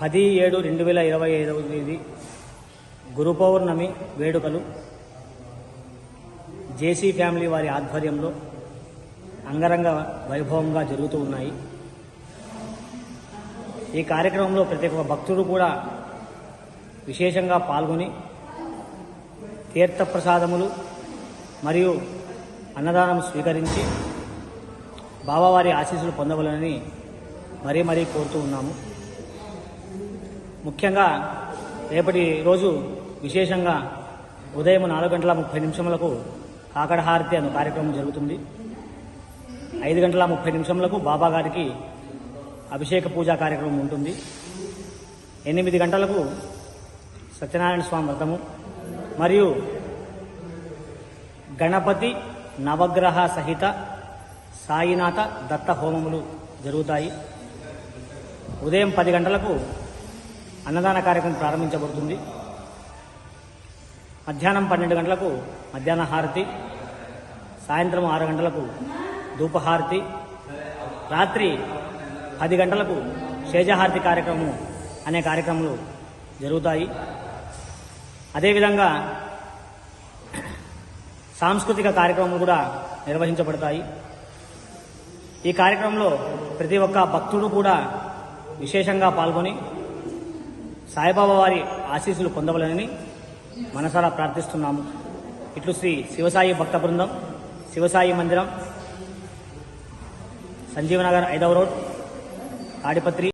పది ఏడు రెండు వేల ఇరవై ఐదవ తేదీ గురు పౌర్ణమి వేడుకలు. జేసీ ఫ్యామిలీ వారి ఆధ్వర్యంలో అంగరంగ వైభవంగా జరుగుతూ ఉన్నాయి. ఈ కార్యక్రమంలో ప్రతి ఒక్క భక్తుడు కూడా విశేషంగా పాల్గొని తీర్థప్రసాదములు మరియు అన్నదానం స్వీకరించి బాబావారి ఆశీస్సులు పొందవలనని మరీ మరీ కోరుతూ ఉన్నాము. ముఖ్యంగా రేపటి రోజు విశేషంగా ఉదయం నాలుగు గంటల ముప్పై నిమిషములకు కాకడహారతి అనే కార్యక్రమం జరుగుతుంది. ఐదు గంటల ముప్పై నిమిషములకు బాబా గారికి అభిషేక పూజా కార్యక్రమం ఉంటుంది. ఎనిమిది గంటలకు సత్యనారాయణ స్వామి వ్రతము మరియు గణపతి నవగ్రహ సహిత సాయినాథ దత్త హోమములు జరుగుతాయి. ఉదయం పది గంటలకు అన్నదాన కార్యక్రమం ప్రారంభించబడుతుంది. మధ్యాహ్నం పన్నెండు గంటలకు మధ్యాహ్న హారతి సాయంత్రం ఆరు గంటలకు ధూపహారతి రాత్రి పది గంటలకు శేజహారతి కార్యక్రమం అనే కార్యక్రమాలు జరుగుతాయి. అదేవిధంగా సాంస్కృతిక కార్యక్రమాలు కూడా నిర్వహించబడతాయి. ఈ కార్యక్రమంలో ప్రతి ఒక్క భక్తుడు కూడా విశేషంగా పాల్గొని సాయిబాబా వారి ఆశీస్సులు పొందవలనని మనసారా ప్రార్థిస్తున్నాము. ఇట్లు శ్రీ శివసాయి భక్త బృందం శివసాయి మందిరం సంజీవనగర్ ఐదవ రోడ్ తాడిపత్రి